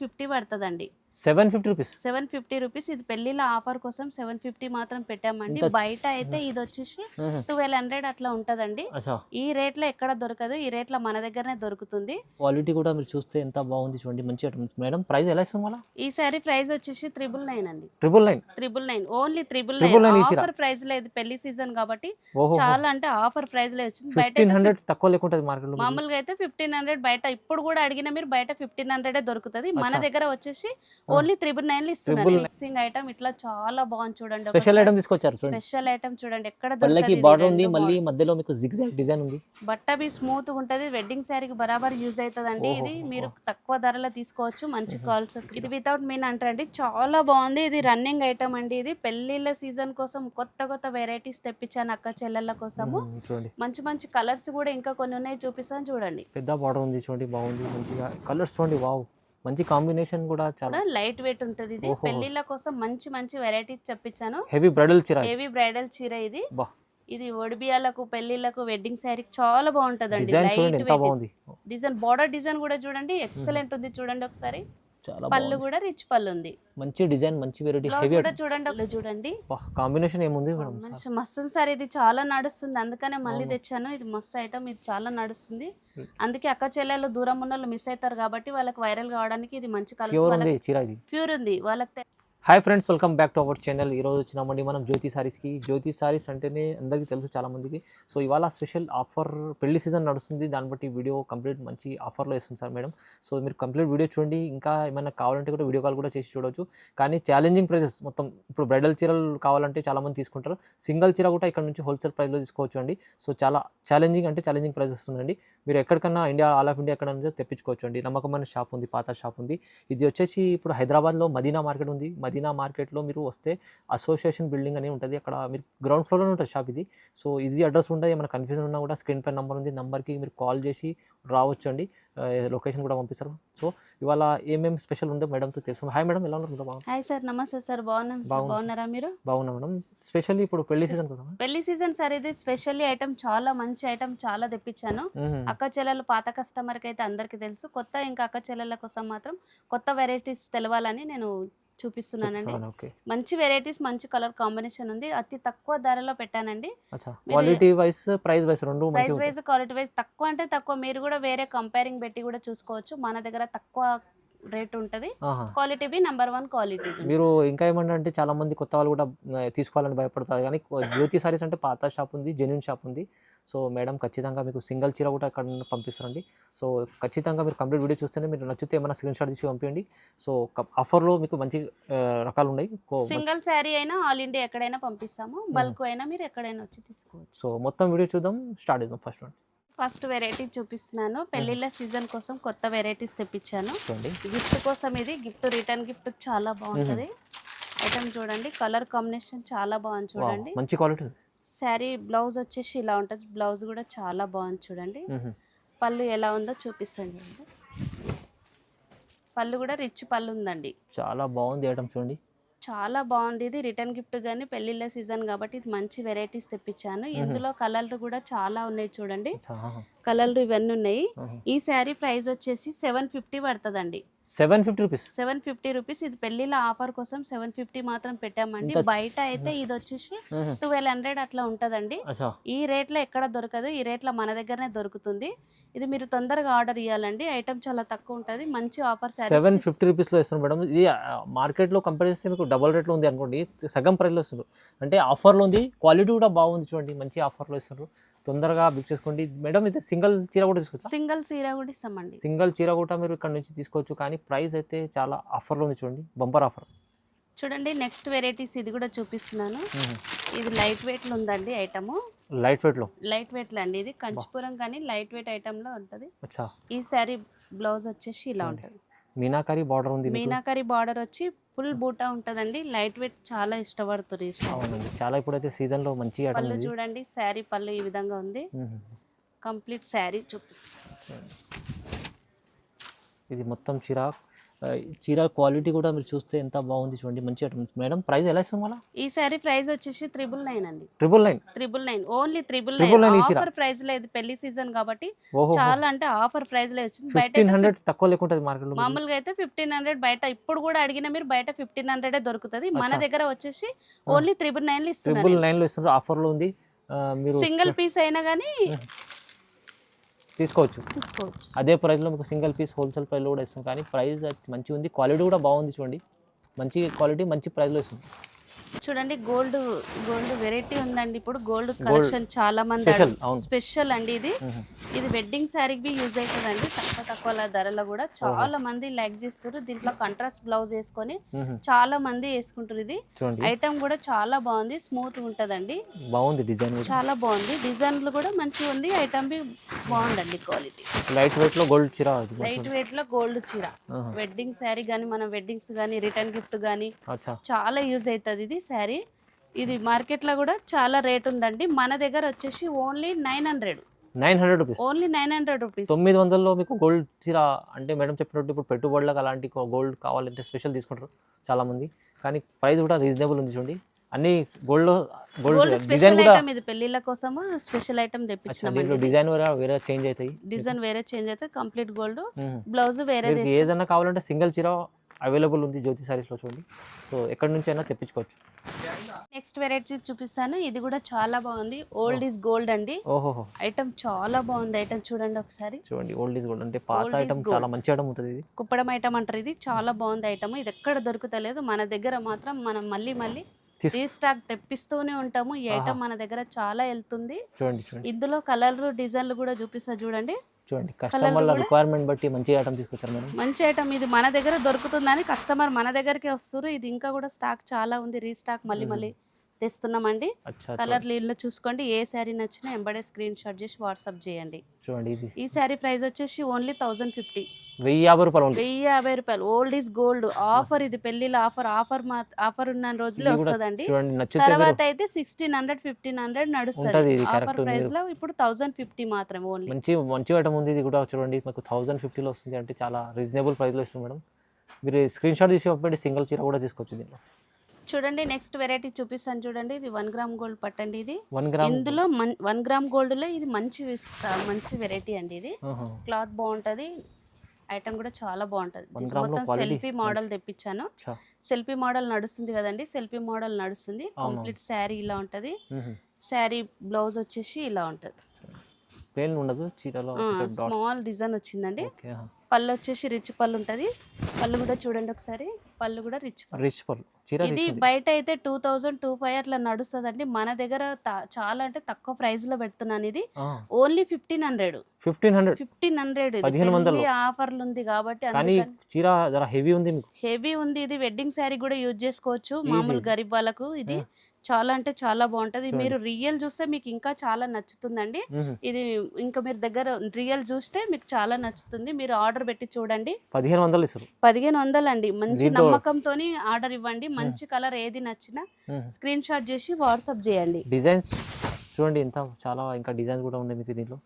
Fifty పడుతుందండి. Seven fifty rupees. Seven fifty rupees. ఇది పెళ్ళిళ్ళ ఆఫర్ కోసం సెవెన్ ఫిఫ్టీ మాత్రం పెట్టామండి. బయట అయితే ఇది వచ్చేసి ట్వెల్వ్ హండ్రెడ్ అట్లా ఉంటదండి. ఈ రేట్లో ఎక్కడ దొరకదు. ఈ రేట్లో మన దగ్గరనే దొరుకుతుంది. క్వాలిటీ కూడా మీరు చూస్తే ఎంత బాగుంది చూడండి. మంచి మేడం ప్రైస్ ఎలా ఇస్తాం మళ్ళీ? ఈ సారీ ప్రైస్ వచ్చేసి త్రిబుల్ నైన్ అండి. Triple nine triple nine only triple nine? Offer ప్రైస్లో ఇది పెళ్ళి సీజన్ కాబట్టి చాలా అంటే ఆఫర్ ప్రైస్లో వచ్చింది. బయట హండ్రెడ్ తక్కువ లేకుంటుంది మార్కెట్లో మామూలుగా అయితే ఫిఫ్టీన్ హండ్రెడ్ బయట. ఇప్పుడు కూడా అడిగిన మీరు బయట ఫిఫ్టీన్ హండ్రెడ్ దొరుకుతుంది. మన. దగ్గర వచ్చేసి ఓన్లీ త్రిబుల్ నైన్ ఇస్తున్నారు. మిక్సింగ్ ఐటమ్ ఇట్లా చాలా బాగుంది చూడండి స్పెషల్ ఐటమ్ తీసుకొచ్చారు చూడండి. స్పెషల్ ఐటమ్ చూడండి. ఎక్కడ ఇది బార్డర్ ఉంది మళ్ళీ. మధ్యలో మీకు జిగ్జాగ్ డిజైన్ ఉంది. బట్ట బి స్మూత్ ఉంటది వెడ్డింగ్ శారీకి బరాబర్ యూజ్ అవుతుందండి ఇది. ఓహో, మీరు. తక్కువ ధరలో తీసుకోవచ్చు మంచి కాల్స్ ఇది వితౌట్ మీన్ అంటారండి. చాలా బాగుంది. ఇది రన్నింగ్ ఐటమ్ అండి ఇది. పెళ్ళిళ్ళ సీజన్ కోసం కొత్త కొత్త వెరైటీస్ తెప్పించాను అక్క చెల్లెళ్ళ కోసము. మంచి మంచి కలర్స్ కూడా ఇంకా కొన్ని ఉన్నాయి చూపిస్తాను చూడండి. పెద్ద బార్డర్ ఉంది చూడండి బాగుంది మంచిగా. కలర్స్ చూడండి వావ్ మంచి కాంబినేషన్ కూడా చాలా. లైట్ వెయిట్ ఉంటది ఇది. పెళ్ళిళ్ళ కోసం మంచి మంచి వెరైటీస్ చెప్పించాను హెవీ బ్రైడల్ చీర హెవీ బ్రైడల్ చీర ఇది. ఇది ఒడిబియాలకు పెళ్ళిళ్ళకు వెడ్డింగ్ శారీకి చాలా వెయిట్. బాగుంది. డిజైన్ బార్డర్ డిజైన్ కూడా చూడండి. ఎక్సలెంట్ ఉంది చూడండి ఒకసారి. చాలా పళ్ళు కూడా రిచ్ పళ్ళు ఉంది. మంచి డిజైన్ మంచి వెరైటీ హెవీ చూడండి చూడండి. కాంబినేషన్ ఏముంది మేడం? మంచి మస్తు సార్ ఇది చాలా నడుస్తుంది. అందుకనే మళ్ళీ. తెచ్చాను. ఇది మస్తు ఐటమ్ ఇది చాలా నడుస్తుంది. Hmm. అందుకే అక్క చెల్లెలు దూరం ఉన్న వాళ్ళు మిస్ అవుతారు కాబట్టి వాళ్ళకి వైరల్ కావడానికి ఇది మంచి కలర్స్ ప్యూర్ ఉంది. వాళ్ళకి hi friends welcome back to our channel ఈరోజు వచ్చినామండి మనం జ్యోతి సారీస్కి జ్యోతి సారీస్ అంటేనే అందరికీ తెలుసు చాలామందికి. సో ఇవాళ స్పెషల్ ఆఫర్ పెళ్ళి సీజన్ నడుస్తుంది. దాన్ని బట్టి వీడియో కంప్లీట్ మంచి ఆఫర్లో ఇస్తుంది సార్ మేడం. సో మీరు కంప్లీట్ వీడియో చూడండి. ఇంకా ఏమైనా కావాలంటే కూడా వీడియో కాల్ కూడా చేసి చూడవచ్చు కానీ ఛాలెంజింగ్ ప్రైసెస్ మొత్తం ఇప్పుడు బ్రైడల్ చీరలు కావాలంటే చాలామంది తీసుకుంటారు. సింగిల్ చీర కూడా ఇక్కడ నుంచి హోల్సేల్ ప్రైస్లో తీసుకోవచ్చు అండి. సో చాలా ఛాలెంజింగ్ అంటే ఛాలెంజింగ్ ప్రైసెస్ ఉందండి మీరు ఎక్కడికన్నా ఇండియా ఆల్ ఆఫ్ ఇండియా ఎక్కడ తెప్పించుకోవచ్చు అండి. నమ్మకమైన షాప్ ఉంది పాత షాప్ ఉంది. ఇది వచ్చేసి ఇప్పుడు హైదరాబాద్లో మదీనా మార్కెట్ ఉంది. మదీనా మార్కెట్లో మీరు వస్తే అసోసియేషన్ బిల్డింగ్ అని ఉంటుంది. అక్కడ మీరు గ్రౌండ్ ఫ్లోర్లోనే ఉంటుంది షాప్ ఇది. సో ఈజీ అడ్రస్ ఉంటుంది ఏమైనా కన్ఫ్యూజన్ ఉన్నా కూడా స్క్రీన్ పై నెంబర్ ఉంది. నెంబర్కి మీరు కాల్ చేసి రావచ్చు అండి లొకేషన్ కూడా పంపిస్తారు? సో ఇవాళ ఏమేమి స్పెషల్ ఉందో మేడంతో తెలుసు హాయ్ మేడం ఎలా ఉన్నారు? హాయ్ సార్ నమస్తే సార్ బాగున్నాం. బాగున్నారా మీరు? బాగున్నా మేడం స్పెషల్లీ ఇప్పుడు పెళ్ళి సీజన్ కోసం పెళ్ళి సీజన్ సార్ ఇది స్పెషల్లీ ఐటమ్ చాలా మంచి ఐటమ్ చాలా తెప్పించాను. అక్క చెల్లెలు పాత కస్టమర్కి అయితే అందరికీ తెలుసు. కొత్త ఇంకా అక్క చెల్లెల కోసం మాత్రం కొత్త వెరైటీస్ తెలవాలని నేను చూపిస్తున్నానండి. మంచి వెరైటీస్ మంచి కలర్ కాంబినేషన్ ఉంది. అతి తక్కువ ధరలో పెట్టానండి. క్వాలిటీ వైస్ ప్రైస్ వైస్ రెండు ప్రైస్ వైజ్ క్వాలిటీ వైజ్ తక్కువ అంటే తక్కువ. మీరు కూడా వేరే కంపేరింగ్ పెట్టి కూడా చూసుకోవచ్చు. మన దగ్గర తక్కువ రేట్ ఉంటుంది. Quality be number one quality మీరు ఇంకా ఏమన్నా అంటే చాలా మంది కొత్త వాళ్ళు కూడా తీసుకోవాలని భయపడతారు. కానీ జ్యోతి సారీస్ అంటే పాత షాప్ ఉంది జెన్యున్ షాప్ ఉంది. సో మేడం ఖచ్చితంగా మీకు సింగిల్ చీర కూడా అక్కడ పంపిస్తారండి. సో ఖచ్చితంగా మీరు కంప్లీట్ వీడియో చూస్తేనే మీరు నచ్చితే ఏమైనా స్క్రీన్ షాట్ తీసి పంపించండి సో ఆఫర్లో మీకు మంచి రకాలు ఉన్నాయి. సింగిల్ శారీ అయినా ఆల్ ఇండియా ఎక్కడైనా పంపిస్తాము. బల్క్ అయినా మీరు ఎక్కడైనా వచ్చి తీసుకోవచ్చు. సో మొత్తం వీడియో చూద్దాం స్టార్ట్ చేద్దాం ఫస్ట్ వన్ ఫస్ట్ వెరైటీ చూపిస్తున్నాను. పెళ్ళిళ్ళ సీజన్ కోసం కొత్త వెరైటీస్ తెప్పించాను. గిఫ్ట్ కోసం ఇది గిఫ్ట్ రిటర్న్ గిఫ్ట్ చాలా బాగుంటది. ఐటమ్ చూడండి కలర్ కాంబినేషన్ చాలా బాగుంది చూడండి. మంచి క్వాలిటీ శారీ బ్లౌజ్ వచ్చేసి ఇలా ఉంటుంది బ్లౌజ్ కూడా చాలా బాగుంది చూడండి. పళ్ళు ఎలా ఉందో చూపిస్తాను చూడండి. పళ్ళు కూడా రిచ్ పళ్ళు ఉందండి. చాలా బాగుంది ఐటమ్ చూడండి. చాలా బాగుంది. ఇది రిటర్న్ గిఫ్ట్ కానీ పెళ్ళిళ్ళ సీజన్ కాబట్టి ఇది మంచి వెరైటీస్ తెప్పించాను. ఇందులో కలర్లు కూడా చాలా ఉన్నాయి చూడండి. కలర్లు ఇవన్నీ ఉన్నాయి. ఈ శారీ ప్రైస్ వచ్చేసి సెవెన్ ఫిఫ్టీ పడుతుందండి. Seven fifty rupees. Seven fifty rupees. ఇది పెళ్ళిళ్ళ ఆఫర్ కోసం సెవెన్ ఫిఫ్టీ మాత్రం పెట్టామండి. బయట అయితే ఇది వచ్చేసి ట్వెల్వ్ హండ్రెడ్ అట్లా ఉంటదండి. ఈ రేట్లో ఎక్కడ దొరకదు ఈ రేట్లో మన దగ్గరనే దొరుకుతుంది. ఇది మీరు తొందరగా ఆర్డర్ ఇవ్వాలండి ఐటమ్ చాలా తక్కువ ఉంటుంది. మంచి ఆఫర్ సెవెన్ ఫిఫ్టీ రూపీస్లో ఇస్తున్నాం మేడం. ఇది మార్కెట్లో కంపేర్ చేస్తే మీకు డబల్ రేట్లో ఉంది అనుకోండి సగం ప్రైస్లో ఇస్తున్నారు అంటే ఆఫర్లో ఉంది క్వాలిటీ కూడా బాగుంది చూడండి మంచి ఆఫర్లో ఇస్తున్నారు తొందరగా బుక్ చేసుకోండి. మేడం ఇది సింగిల్ చీర కూడా తీసుకోవచ్చా సింగిల్ సీర కూడా ఇస్తామండి. సింగిల్ చీర కూడా మీరు ఇక్కడ నుంచి తీసుకోవచ్చు. కానీ ప్రైస్ అయితే చాలా ఆఫర్లో ఉంది చూడండి. Bumper offer. చూడండి నెక్స్ట్ వెరైటీస్ ఇది కూడా చూపిస్తున్నాను. ఇది లైట్ వెయిట్లో ఉందండి ఐటమ్. లైట్ వెయిట్లో? లైట్ వెయిట్లో అండి ఇది. కంచిపురం కానీ లైట్ వెయిట్ ఐటెంలో ఉంటుంది. ఈ శారీ బ్లౌజ్ వచ్చేసి ఇలా. ఉంటుంది. మీనాకారి బార్డర్ ఉంది. మీనాకరి బార్డర్ వచ్చి ఫుల్ బూటా ఉంటుందండి. లైట్ వెయిట్ చాలా ఇష్టపడుతుంది అవునండి. చాలా ఇప్పుడైతే సీజన్లో మంచి ఐటమ్ పళ్ళు చూడండి శారీ పళ్ళు ఈ విధంగా ఉంది. కంప్లీట్ శారీ చూపిస్తాను ఇది మొత్తం చీర ఆ, చీర క్వాలిటీ కూడా మీరు చూస్తే ఎంత బాగుంది చూడండి మంచి ఐటమ్స్. మేడం ప్రైస్ ఎలా ఇస్తాం మళ్ళీ? ఈ శారీ ప్రైస్ వచ్చేసి త్రిబుల్ నైన్ అండి. Triple nine triple nine only triple nine. Offer price లేదు పెళ్ళి సీజన్ కాబట్టి చాలా అంటే ఆఫర్ ప్రైస్లో వచ్చింది. బయట హండ్రెడ్ తక్కువ లేకుంటుంది మార్కెట్లో మామూలుగా అయితే ఫిఫ్టీన్ హండ్రెడ్ బయట ఇప్పుడు కూడా అడిగిన మీరు బయట ఫిఫ్టీన్ హండ్రెడ్ దొరుకుతుంది. మన. దగ్గర వచ్చేసి ఓన్లీ త్రిబుల్ నైన్ ట్రిపుల్ ఇస్తున్నారు. నైన్లో ఇస్తున్నారు. ఆఫర్లో ఉంది. ఆ, మీరు సింగిల్ పీస్ అయినా కానీ తీసుకోవచ్చు. అదే ప్రైస్లో మీకు సింగిల్ పీస్ హోల్సేల్ ప్రైస్లో కూడా ఇస్తుంది కానీ ప్రైస్ మంచిగా ఉంది. క్వాలిటీ కూడా బాగుంది చూడండి. మంచి క్వాలిటీ మంచి ప్రైస్లో ఇస్తుంది చూడండి గోల్డ్ గోల్డ్ వెరైటీ ఉందండి. ఇప్పుడు గోల్డ్ కలెక్షన్ చాలా మంది. స్పెషల్ అండి ఇది. ఇది వెడ్డింగ్ శారీకి బి యూజ్ అవుతుందండి. తక్కువ తక్కువ ధరలో కూడా చాలా మంది లైక్ చేస్తారు. దీంట్లో కంట్రాస్ట్ బ్లౌజ్ వేసుకొని. చాలా మంది వేసుకుంటారు ఇది. ఐటమ్ కూడా చాలా బాగుంది. స్మూత్ ఉంటదండి. బాగుంది డిజైన్ చాలా బాగుంది. డిజైన్లు కూడా మంచిగా ఉంది. ఐటమ్ బి బాగుందండి క్వాలిటీ లైట్ వెయిట్లో గోల్డ్ చీర లైట్ వెయిట్లో గోల్డ్ చీర. వెడ్డింగ్ శారీ కానీ మన వెడ్డింగ్స్ కానీ రిటర్న్ గిఫ్ట్ కానీ చాలా యూజ్ అవుతుంది ఇది శారీ ఇది మార్కెట్లో కూడా చాలా రేట్ ఉందండి. మన దగ్గర వచ్చేసి only nine hundred nine hundred rupees. Only nine hundred rupees. తొమ్మిది వందల్లో మీకు గోల్డ్ చీర అంటే మేడం చెప్పినట్టు ఇప్పుడు పెట్టుబడులకు అలాంటి గోల్డ్ కావాలంటే స్పెషల్ తీసుకుంటారు చాలా మంది కానీ ప్రైస్ కూడా రీజనబుల్ ఉంది చూడండి. అన్ని గోల్డ్ గోల్డ్ డిజైన్ కూడా ఐటమ్ ఇది పెళ్ళిళ్ళ కోసము స్పెషల్ ఐటమ్ తెప్పించినాం డిజైన్ వేరే వేరే చేంజ్ అవుతాయి. డిజైన్ వేరే చేంజ్ అయితే కంప్లీట్ గోల్డ్. బ్లౌజ్ వేరే ఏదైనా కావాలంటే సింగిల్ చీర అవైలబుల్ ఉంది జ్యోతి సారీస్లో చూడండి. సో ఎక్కడి నుంచి అయినా తెప్పించుకోవచ్చు. నెక్స్ట్ వెరైటీ చూపిస్తాను. ఇది కూడా చాలా బాగుంది. ఓల్డ్ ఈజ్ గోల్డ్ అండి. ఓహోహో. ఐటమ్ చాలా బాగుంది. ఐటమ్ చూడండి ఒకసారి. చూడండి ఓల్డ్ ఈజ్ గోల్డ్ అంటే పాత ఐటమ్. చాలా మంచి ఐటమ్ ఉంటుంది ఇది. కుప్పడం ఐటమ్ అంటారు ఇది. చాలా బాగుంది ఐటమ్ ఇది ఎక్కడ దొరుకుతలేదు. మన దగ్గర మాత్రం మనం మళ్ళీ మళ్ళీ రీస్టాక్ తెప్పిస్తూనే ఉంటాము. ఈ ఐటమ్ మన దగ్గర చాలా వెళ్తుంది. ఇందులో కలర్లు డిజైన్లు కూడా చూపిస్తా చూడండి. చూడండి కస్టమర్ల రిక్వైర్మెంట్ బట్టి మంచి ఐటమ్ తీసుకొచ్చారు మేడం. మంచి ఐటమ్ ఇది మన దగ్గర దొరుకుతుందని కస్టమర్ మన దగ్గరికి వస్తారు ఇది ఇంకా కూడా స్టాక్ చాలా ఉంది. రీస్టాక్ మళ్ళీ మళ్ళీ తెస్తున్నామండి. కలర్ లీడ్లో చూసుకోండి. ఏ శారీ నచ్చినా ఎంబడే స్క్రీన్ షాట్ చేసి వాట్సాప్ చేయండి. చూడండి ఈ శారీ ప్రైస్ వచ్చేసి ఓన్లీ థౌజండ్ ఫిఫ్టీ వెయ్యి యాభై రూపాయలు వెయ్యి యాభై రూపాయలు. ఓల్డ్ ఈజ్ గోల్డ్ ఆఫర్ ఇది పెళ్ళిలో ఆఫర్ ఆఫర్ ఆఫర్ ఉన్న రోజులే వస్తుందండి. తర్వాత అయితే సిక్స్టీన్ హండ్రెడ్ ఫిఫ్టీన్ హండ్రెడ్ నడుస్తుంది. ఆఫర్ ప్రైస్లో ఇప్పుడు థౌజండ్ ఫిఫ్టీ మాత్రమే ఓన్లీ మంచి మంచి ఐటమ్ ఉంది ఇది కూడా చూడండి. మీకు థౌసండ్ ఫిఫ్టీలో వస్తుంది అంటే చాలా రీజనబుల్ ప్రైస్లో ఇస్తుంది మేడం. మీరు స్క్రీన్ షాట్ తీసి పంపండి సింగిల్ చీర కూడా తీసుకోవచ్చు దీంట్లో. చూడండి నెక్స్ట్ వెరైటీ చూపిస్తాను చూడండి. ఇది వన్ గ్రామ్ గోల్డ్ పట్టండి ఇది. ఇందులో వన్ గ్రామ్ గోల్డ్లో ఇది మంచి మంచి వెరైటీ అండి ఇది. క్లాత్ బాగుంటది. ఐటమ్ కూడా చాలా బాగుంటది. మొత్తం సెల్ఫీ మోడల్ తెప్పించాను. సెల్ఫీ మోడల్ నడుస్తుంది కదండి సెల్ఫీ మోడల్ నడుస్తుంది. కంప్లీట్ శారీ ఇలా ఉంటది. శారీ బ్లౌజ్ వచ్చేసి ఇలా ఉంటది. ఉండదు చీరలో స్మాల్ డిజైన్ వచ్చిందండి. పళ్ళు వచ్చేసి రిచ్ పళ్ళు ఉంటది. పళ్ళు కూడా చూడండి ఒకసారి. పళ్ళు కూడా రిచ్ పళ్ళు. రిచ్ చీర ఇది బయట అయితే టూ థౌజండ్ టూ ఫైవ్ అట్లా నడుస్తుందండి. మన దగ్గర చాలా అంటే తక్కువ ప్రైస్లో పెడుతున్నాను ఇది. Only fifteen hundred fifteen hundred fifteen hundred. ఆఫర్లు ఉంది కాబట్టి చీర హెవీ ఉంది హెవీ ఉంది ఇది. వెడ్డింగ్ శారీ కూడా యూజ్ చేసుకోవచ్చు. మామూలు గరీబ్ వాళ్ళకు ఇది. చాలా అంటే చాలా బాగుంటది. మీరు రియల్ చూస్తే మీకు ఇంకా చాలా నచ్చుతుందండి. ఇది ఇంకా మీరు దగ్గర రియల్ చూస్తే మీకు చాలా నచ్చుతుంది. మీరు ఆర్డర్ పెట్టి చూడండి. పదిహేను వందలు పదిహేను వందలు అండి మంచి నమ్మకంతో ఆర్డర్ ఇవ్వండి. మంచి కలర్ ఏది నచ్చినా. స్క్రీన్ షాట్ చేసి వాట్సాప్ చేయండి. డిజైన్స్ చూడండి ఇంత చాలా ఇంకా డిజైన్స్ కూడా ఉన్నాయి మీకు దీంట్లో.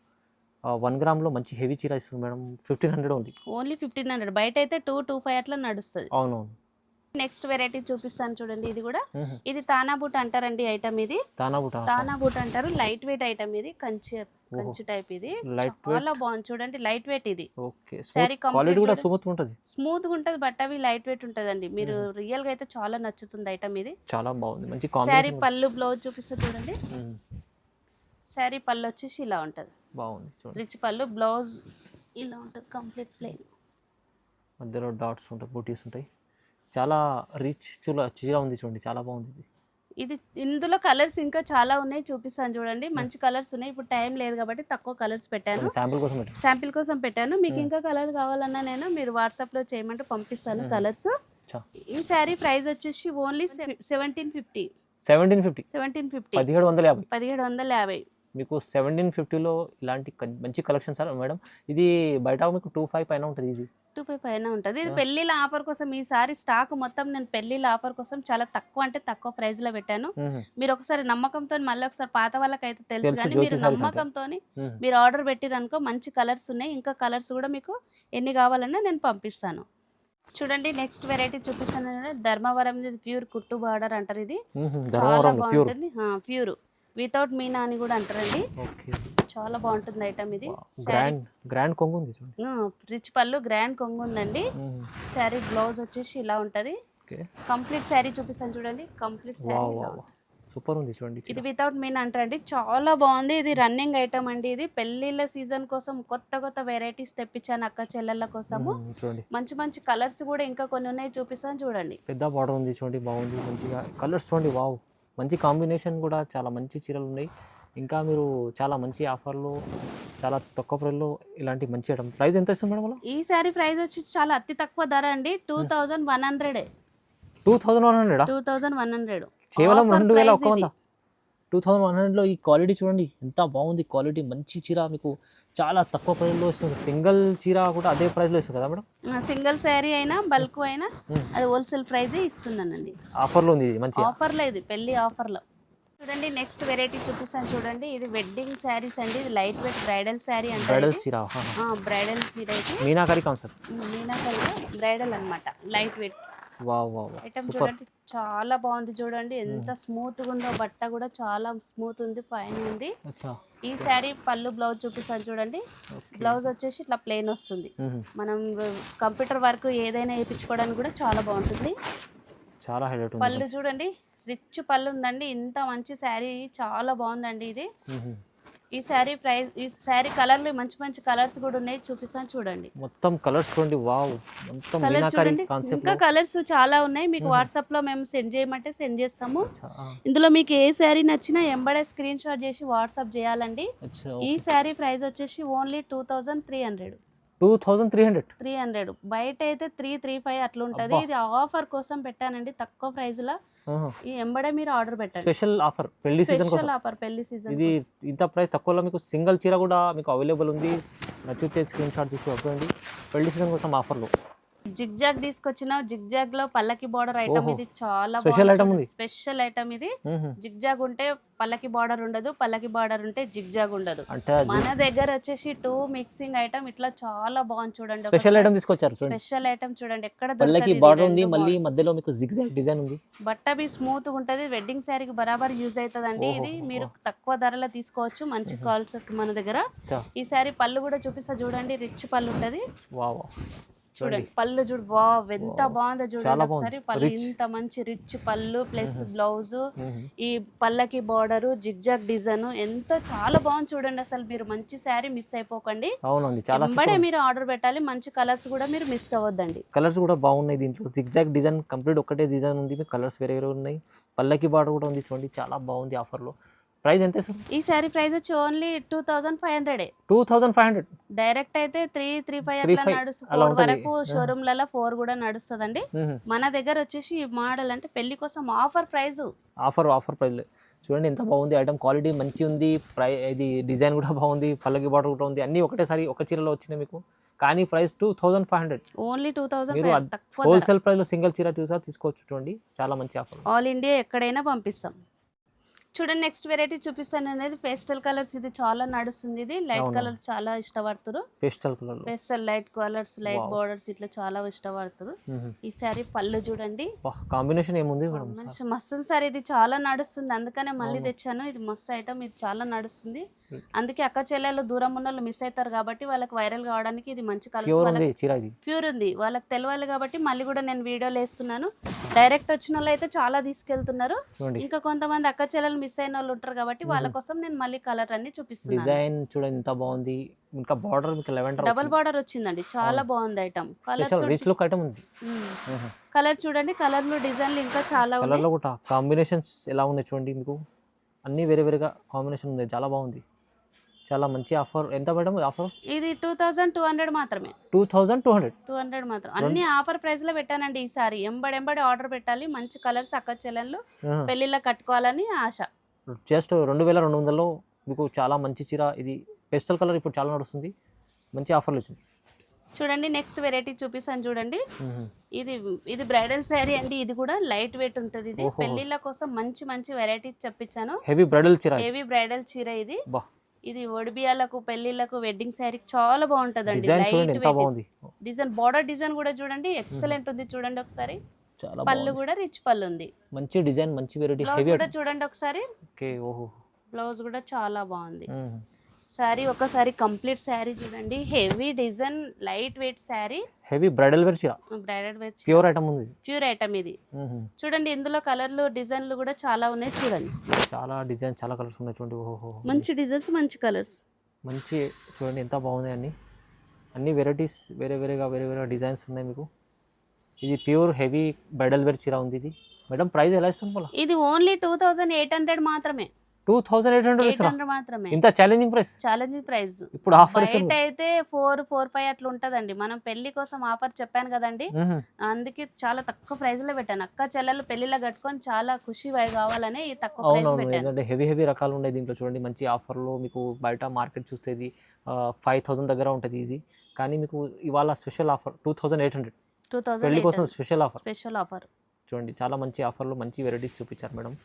వన్ గ్రామ్లో మంచి హెవీ చీర ఇస్తుంది మేడం. ఫిఫ్టీన్ హండ్రెడ్ ఉంది ఓన్లీ ఫిఫ్టీన్ హండ్రెడ్. బయట అయితే టూ టూ ఫైవ్ అట్లా నడుస్తుంది. అవునవును. నెక్స్ట్ వెరైటీ చూపిస్తాను చూడండి ఇది కూడా. ఇది తానా బూట్ అంటారండి ఐటమ్ ఇది. తానా బూట్ అంటారు లైట్ వెయిట్ ఐటమ్ ఇది కంచి కంచి టైప్ ఇది. చాలా బాగుంది చూడండి లైట్ వెయిట్ ఇది. క్వాలిటీ కూడా. స్మూత్ ఉంటుంది. స్మూత్ ఉంటది బట్ అవి లైట్ వెయిట్ ఉంటదండి. మీరు రియల్గా అయితే చాలా నచ్చుతుంది ఐటమ్ ఇది. చాలా బాగుంది. మంచి కాంబినేషన్ పళ్ళు బ్లౌజ్ చూపిస్తే చూడండి. శారీ పళ్ళు వచ్చేసి ఇలా ఉంటది. బాగుంది చూడండి. రిచ్ పళ్ళు బ్లౌజ్ ఇలా ఉంటుంది కంప్లీట్ ప్లెయిన్ మధ్యలో డాట్స్ ఉంటాయి బూటీస్ ఉంటాయి. చాలా రిచ్ చీర చీర ఉంది చూడండి చాలా బాగుంది ఇది. ఇది ఇందులో కలర్స్ ఇంకా చాలా ఉన్నాయి చూపిస్తాను చూడండి. మంచి కలర్స్ ఉన్నాయి. ఇప్పుడు టైం లేదు కాబట్టి తక్కువ కలర్స్ పెట్టాను. శాంపుల్ కోసం శాంపిల్ కోసం పెట్టాను. మీకు ఇంకా కలర్ కావాలన్నా నేను మీరు వాట్సాప్లో చేయమంటే పంపిస్తాను కలర్స్ ఈ శారీ ప్రైస్ వచ్చేసి only seventeen fifty seventeen fifty seventeen fifty పదిహేడు వందల యాభై. పదిహేడు వందల యాభై. మీకు సెవెంటీన్ ఫిఫ్టీలో ఇలాంటి మంచి కలెక్షన్ సార్ మేడం. ఇది బయట మీకు టూ ఫైవ్ పైన ఉంటుంది ఈజీ టూ ఫైవ్ పైన ఉంటుంది. ఇది పెళ్ళిళ్ళ ఆఫర్ కోసం ఈ సారీ స్టాక్ మొత్తం నేను పెళ్ళిళ్ళ ఆఫర్ కోసం చాలా తక్కువ అంటే తక్కువ ప్రైస్లో పెట్టాను. మీరు ఒకసారి నమ్మకంతో మళ్ళీ ఒకసారి పాత వాళ్ళకైతే తెలుసు తెలుసు, కానీ మీరు. నమ్మకంతో మీరు ఆర్డర్ పెట్టిరనుకో మంచి కలర్స్ ఉన్నాయి. ఇంకా కలర్స్ కూడా మీకు ఎన్ని కావాలన్నా నేను పంపిస్తాను. చూడండి నెక్స్ట్ వెరైటీ చూపిస్తాను. ధర్మవరం ప్యూర్ కుట్టు బార్డర్ అంటారు ఇది. చాలా బాగుంటుంది. ప్యూర్. వితౌట్ మీనా అని కూడా అంటారండి. చాలా బాగుంటుంది ఐటమ్ ఇది. గ్రాండ్ గ్రాండ్ కొంగు ఉంది రిచ్ పళ్ళు గ్రాండ్ కొంగు ఉందండి. శారీ బ్లౌజ్ వచ్చేసి ఇలా ఉంటది. కంప్లీట్ శారీ చూపిస్తాను చూడండి. కంప్లీట్ శారీ సూపర్ ఉంది చూడండి ఇది వితౌట్ మీన్ అంటారండి. చాలా బాగుంది. ఇది రన్నింగ్ ఐటమ్ అండి ఇది. పెళ్ళిళ్ళ సీజన్ కోసం కొత్త కొత్త వెరైటీస్ తెప్పించాను అక్క చెల్లెళ్ళ కోసము. చూడండి. మంచి మంచి కలర్స్ కూడా ఇంకా కొన్ని ఉన్నాయి చూపిస్తాను చూడండి. పెద్ద బార్డర్ ఉంది చూడండి బాగుంది మంచిగా. కలర్స్ చూడండి వావ్ మంచి కాంబినేషన్ కూడా చాలా మంచి చీరలు ఉన్నాయి. ఇంకా మీరు చాలా మంచి ఆఫర్లు చాలా తక్కువ ప్రైస్లో ఇలాంటి మంచి ఐటమ్ ప్రైస్ ఎంత ఇస్తుంది మేడం ఈ శారీ ప్రైస్ వచ్చి చాలా అతి తక్కువ ధర అండి. Two thousand one hundred two thousand one హండ్రెడా two thousand one hundred కేవలం రెండు వేల ఒక్క వంద? టూ థౌజండ్ వన్ హండ్రెడ్లో ఈ క్వాలిటీ చూడండి ఎంత బాగుంది క్వాలిటీ మంచి చీర మీకు చాలా తక్కువ ప్రైస్లో ఇస్తుంది. సింగిల్ చీర కూడా అదే ప్రైస్లో ఇస్తుంది కదా మేడం? సింగిల్ శారీ అయినా బల్క్ అయినా అది హోల్సేల్ ప్రైజే ఇస్తున్నానండి. ఆఫర్లో ఉంది ఇది మంచిగా? ఆఫర్లో ఇది పెళ్ళి ఆఫర్లో. చూడండి నెక్స్ట్ వెరైటీ చూపిస్తాను చూడండి. ఇది వెడ్డింగ్ శారీస్ అండి ఇది లైట్ వెయిట్ బ్రైడల్ శారీ అంటారు బ్రైడల్ చీర బ్రైడల్ చీర అయితే మీనాకరి కాన్సెప్ట్ మీనాకల్గా బ్రైడల్ అన్నమాట light weight. Wow wow item చూడండి. చాలా బాగుంది చూడండి. ఎంత స్మూత్గా ఉందో బట్ట కూడా చాలా స్మూత్ ఉంది పైన ఉంది ఈ శారీ పళ్ళు బ్లౌజ్ చూపిస్తాను చూడండి. బ్లౌజ్ వచ్చేసి ఇట్లా ప్లెయిన్ వస్తుంది. మనం కంప్యూటర్ వర్క్ ఏదైనా వేయించుకోవడానికి కూడా చాలా బాగుంటుంది. చాలా హైలైట్ పళ్ళు చూడండి. రిచ్ పళ్ళు ఉందండి. ఇంత మంచి శారీ చాలా బాగుందండి ఇది. ఈ శారీ ప్రైస్ ఈ శారీ కలర్లు మంచి మంచి కలర్స్ కూడా ఉన్నాయి. చూపిస్తాను చూడండి. మొత్తం కలర్స్ చూడండి. వావ్! మొత్తం మీనాకరి కాన్సెప్ట్ ఇంకా కలర్స్ చాలా ఉన్నాయి. మీకు వాట్సాప్లో మేము సెండ్ చేయమంటే సెండ్ చేస్తాము. ఇందులో మీకు ఏ శారీ నచ్చినా ఎంబడే స్క్రీన్ షాట్ చేసి వాట్సాప్ చేయాలండి. ఈ శారీ ప్రైస్ వచ్చేసి only two thousand three hundred. Two thousand three hundred? Three hundred. బయట అయితే త్రీ త్రీ ఫైవ్ అట్లా ఉంటుంది ఇది ఆఫర్ కోసం పెట్టానండి. తక్కువ ప్రైస్లో ఈ ఎంబడే మీరు ఆర్డర్ పెట్టండి. స్పెషల్ ఆఫర్ పెళ్ళి సీజన్ కోసం. స్పెషల్ ఆఫర్ పెళ్ళి సీజన్ ఇది ఇంత ప్రైస్ తక్కువలో మీకు సింగిల్ చీర కూడా మీకు అవైలబుల్ ఉంది. నచ్చితే స్క్రీన్ షాట్ తీసి పెళ్ళి సీజన్ కోసం ఆఫర్లో. జిగ్ జాగ్ తీసుకొచ్చిన జిగ్ జాగ్లో పల్లకి బార్డర్ ఐటమ్. ఇది చాలా item ఉంది. స్పెషల్ ఐటమ్ ఇది. జిగ్ జాగ్ ఉంటే పల్లకి బార్డర్ ఉండదు పల్లకి బార్డర్ ఉంటే జిగ్ జాగ్ ఉండదు మన దగ్గర వచ్చేసి టూ మిక్సింగ్ ఐటమ్ ఇట్లా చాలా బాగుంది చూడండి స్పెషల్ ఐటమ్ తీసుకొచ్చారు చూడండి. స్పెషల్ ఐటమ్ చూడండి. ఎక్కడ ఇది బార్డర్ ఉంది మళ్ళీ మధ్యలో మీకు జిగ్జాగ్ డిజైన్ ఉంది. బట్ట బి స్మూత్ ఉంటది వెడ్డింగ్ శారీకి బరాబర్ యూజ్ అవుతుందండి ఇది. మీరు తక్కువ ధరలో తీసుకోవచ్చు మంచి కాల్స్ మన దగ్గర. ఈ శారీ పళ్ళు కూడా చూపిస్తా చూడండి రిచ్ పళ్ళు ఉంటది. వావ్. చూడండి. పళ్ళు చూడు వా ఎంత బాగుందో చూడండి. ఒకసారి. పళ్ళు. ఇంత మంచి రిచ్ పళ్ళు ప్లస్ బ్లౌజ్. ఈ పళ్ళకి బార్డర్ జిగ్జాగ్ డిజైన్ ఎంత చాలా బాగుంది చూడండి అసలు మీరు మంచి శారీ మిస్ అయిపోకండి. అవునండి చాలా వెంబడే మీరు ఆర్డర్ పెట్టాలి మంచి కలర్స్ కూడా మీరు మిస్ అవ్వద్దండి. కలర్స్ కూడా బాగున్నాయి దీంట్లో. జిగ్జాగ్ డిజైన్ కంప్లీట్ ఒకటే డిజైన్ ఉంది మీకు కలర్స్ వేరే వేరే ఉన్నాయి. పల్లకి బార్డర్ కూడా ఉంది చూడండి చాలా బాగుంది ఆఫర్లో ప్రైస్ ఎంత ఈ శారీ ప్రైస్ వచ్చి only two thousand five hundred. Two thousand five hundred. Direct అయితే త్రీ త్రీ ఫైవ్ అట్లా five నడుస్తుంది అలా ఫోర్ ఉంటది. వరకు షోరూమ్లలో ఫోర్ కూడా నడుస్తుందండి. మన దగ్గర వచ్చేసి ఈ మోడల్ అంటే పెళ్ళి కోసం offer price offer offer price చూడండి ఎంత బాగుంది. ఐటమ్ క్వాలిటీ మంచి ఉంది. ప్రై ఇది డిజైన్ కూడా బాగుంది. పల్లకి బార్డర్ కూడా ఉంది. అన్నీ ఒకటేసారి ఒక చీరలో వచ్చినాయి మీకు. కానీ price two thousand five hundred. Only two ధర. హోల్సేల్ ప్రైస్లో సింగిల్ చీర చూసా తీసుకోవచ్చు చూడండి. చాలా మంచి ఆఫర్. ఆల్ ఇండియా ఎక్కడైనా పంపిస్తాం. చూడండి నెక్స్ట్ వెరైటీ చూపిస్తాను అనేది. పేస్టల్ కలర్స్ ఇది చాలా నడుస్తుంది ఇది. లైట్. కలర్ చాలా ఇష్టపడుతురు. పేస్టల్ కలర్లో pastel light colours light. Borders ఇట్లా చాలా ఇష్టపడుతురు. ఈ సారీ పళ్ళు చూడండి. కాంబినేషన్ ఏముంది మస్తు సార్? ఇది చాలా నడుస్తుంది. అందుకనే మళ్ళీ. తెచ్చాను. ఇది మస్తు ఐటమ్ ఇది చాలా నడుస్తుంది. అందుకే అక్క చెల్లెలు దూరం ఉన్న వాళ్ళు మిస్ అవుతారు కాబట్టి వాళ్ళకి వైరల్ కావడానికి ఇది మంచి కలర్స్ ప్యూర్ ఉంది వాళ్ళకి తెలియాలి కాబట్టి మళ్ళీ కూడా నేను వీడియోలు వేస్తున్నాను. డైరెక్ట్ వచ్చిన వాళ్ళు అయితే చాలా తీసుకెళ్తున్నారు. ఇంకా కొంతమంది అక్క చెల్లెలు మిస్ అయిన వాళ్ళు ఉంటారు కాబట్టి వాళ్ళ కోసం నేను మళ్ళీ కలర్ అన్ని చూపిస్తున్నాను. డిజైన్ చూడండి ఎంత బాగుంది. ఇంకా బార్డర్ మీకు లెవెండర్ డబల్ బార్డర్ వచ్చిందండి చాలా బాగుంది item colours rich look item ఉంది. కలర్ చూడండి కలర్లు డిజైన్లు ఇంకా చాలా ఉన్నాయి. కలర్లో కూడా కాంబినేషన్స్ ఎలా ఉన్నాయి చూడండి మీకు. అన్నీ వేరే వేరేగా కాంబినేషన్ ఉంది చాలా బాగుంది. చాలా మంచి ఆఫర్ ఎంత మేడం ఆఫర్ ఇది టూ థౌజండ్ టూ హండ్రెడ్ మాత్రమే. Two thousand two hundred two hundred మాత్రం. అన్ని ఆఫర్ ప్రైస్లో పెట్టానండి ఈసారి. ఎంబడి ఎంబడి ఆర్డర్ పెట్టాలి మంచి కలర్స్ అక్క చెల్లెళ్ళు పెళ్ళిళ్ళ కట్టుకోవాలని ఆశ. జస్ట్ రెండు వేల రెండు వందలలో మీకు చాలా మంచి చీర ఇది పెస్టల్ కలర్ ఇప్పుడు చాలా నడుస్తుంది. మంచి ఆఫర్లు వచ్చింది. చూడండి నెక్స్ట్ వెరైటీ చూపిస్తాను చూడండి. ఇది ఇది బ్రైడల్ శారీ అండి ఇది కూడా లైట్ వెయిట్ ఉంటుంది ఇది. పెళ్ళిళ్ళ కోసం మంచి మంచి వెరైటీస్ చెప్పించాను హెవీ బ్రైడల్ చీర. హెవీ బ్రైడల్ చీర ఇది. ఇది ఒడిబియాలకు పెళ్ళిళ్ళకు వెడ్డింగ్ శారీ చాలా డిజైన్ చూడండి లైట్ డిజైన్ బార్డర్ డిజైన్ కూడా చూడండి ఎక్సలెంట్ ఉంది చూడండి ఒకసారి. చాలా పళ్ళు కూడా రిచ్ పళ్ళు ఉంది. మంచి డిజైన్ మంచి వెరైటీ హెవీ కూడా చూడండి ఒకసారి. ఓకే ఓహో. బ్లౌజ్ కూడా చాలా బాగుంది. శారీ ఒకసారి కంప్లీట్ శారీ చూడండి. Heavy design light weight sari heavy bridal wear braided weight pure item ఉంది. ప్యూర్ ఐటమ్ ఇది. చూడండి ఇందులో కలర్లు డిజైన్లు కూడా చాలా ఉన్నాయి చూడండి. చాలా డిజైన్ చాలా కలర్స్ ఉన్నాయి చూడండి. ఓహో మంచి డిజైన్స్ మంచి కలర్స్ మంచి చూడండి ఎంత బాగున్నాయి అన్ని. అన్ని వెరైటీస్ వేరే వేరేగా వేరే వేరే డిజైన్స్ ఉన్నాయి మీకు. ఇది ప్యూర్ హెవీ బ్రైడల్ వేర్ చీర ఉంది ఇది. మేడం ప్రైస్ ఎలా ఇస్తుంది పోలా? ఇది only two thousand eight hundred మాత్రమే. టూ థౌసండ్ ఎయిట్ హండ్రెడ్ మాత్రమే. ఇంత ఛాలెంజింగ్ ప్రైస్ ఛాలెంజింగ్ ప్రైస్ ఇప్పుడు ఆఫర్ బయట అయితే ఫోర్ ఫోర్ ఫైవ్ అట్లా ఉంటదండి. మనం పెళ్ళి కోసం ఆఫర్ చెప్పాను కదండి. అందుకే చాలా తక్కువ ప్రైస్లో పెట్టాను. అక్క చెల్లెలు పెళ్ళిలో కట్టుకొని చాలా ఖుషి వై కావాలని ఈ తక్కువ ప్రైస్ పెట్టాను. హెవీ హెవీ రకాలు ఉన్నాయి దీంట్లో చూడండి. మంచి ఆఫర్లో మీకు బయట మార్కెట్ చూస్తే ఇది ఫైవ్ థౌసండ్ దగ్గర ఉంటుంది ఈజీ కానీ మీకు ఇవాళ special offer two thousand eight hundred two పెళ్ళి కోసం thousand special offer. Special offer. చూడండి చాలా మంచి ఆఫర్లో మంచి వెరైటీస్ చూపించారు మేడం.